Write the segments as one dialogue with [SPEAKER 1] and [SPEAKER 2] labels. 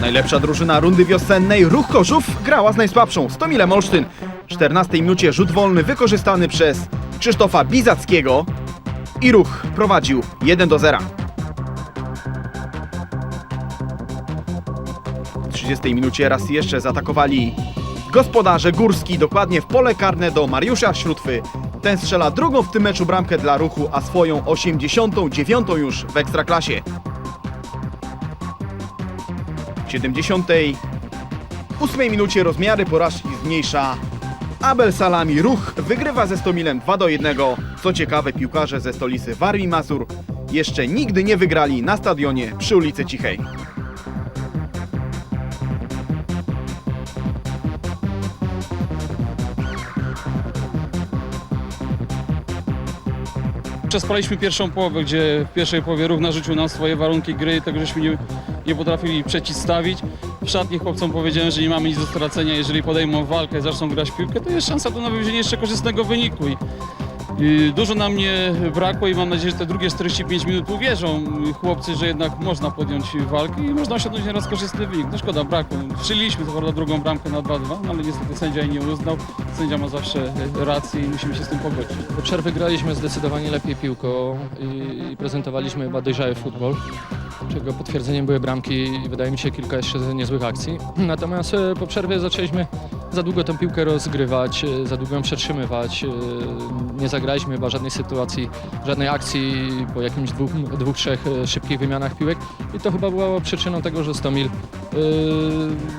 [SPEAKER 1] Najlepsza drużyna rundy wiosennej Ruch Korzów grała z najsłabszą Stomilem Olsztyn. W 14 minucie rzut wolny wykorzystany przez Krzysztofa Bizackiego i Ruch prowadził 1 do 0. W 30 minucie raz jeszcze zaatakowali gospodarze Górski dokładnie w pole karne do Mariusza Śrótwy. Ten strzela drugą w tym meczu bramkę dla Ruchu, a swoją 89 już w Ekstraklasie. W 78 minucie rozmiary porażki zmniejsza Abel Salami. Ruch wygrywa ze Stomilem 2 do 1. Co ciekawe, piłkarze ze stolicy Warmii Mazur jeszcze nigdy nie wygrali na stadionie przy ulicy Cichej.
[SPEAKER 2] Przespaliśmy pierwszą połowę, gdzie w pierwszej połowie ruch narzucił nam swoje warunki gry, tego żeśmy nie, nie potrafili przeciwstawić. W szatni chłopcom powiedziałem, że nie mamy nic do stracenia, jeżeli podejmą walkę, zaczną grać piłkę, to jest szansa do nawrócenia jeszcze korzystnego wyniku. I, i dużo nam nie brakło i mam nadzieję, że te drugie 45 minut uwierzą chłopcy, że jednak można podjąć walkę i można osiągnąć nieraz korzystny wynik. No szkoda, brakło. Strzeliliśmy co prawda drugą bramkę na 2-2, no ale niestety sędzia jej nie uznał. Sędzia ma zawsze rację i musimy się z tym pogodzić.
[SPEAKER 3] Po przerwy graliśmy zdecydowanie lepiej piłką i, prezentowaliśmy chyba dojrzały futbol, czego potwierdzeniem były bramki i wydaje mi się kilka jeszcze niezłych akcji. Natomiast po przerwie zaczęliśmy za długo tę piłkę rozgrywać, e, za długo ją przetrzymywać. e, Nie zagraliśmy chyba żadnej sytuacji, żadnej akcji po jakimś dwóch, dwóch trzech e, szybkich wymianach piłek i to chyba było przyczyną tego, że Stomil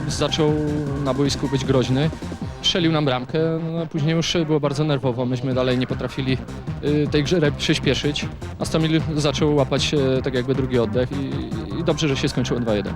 [SPEAKER 3] zaczął na boisku być groźny. Strzelił nam bramkę, no, a później już było bardzo nerwowo. Myśmy dalej nie potrafili y, tej grze przyspieszyć, a Stomil zaczął łapać e, tak jakby drugi oddech i, i dobrze, że się skończyło 2-1.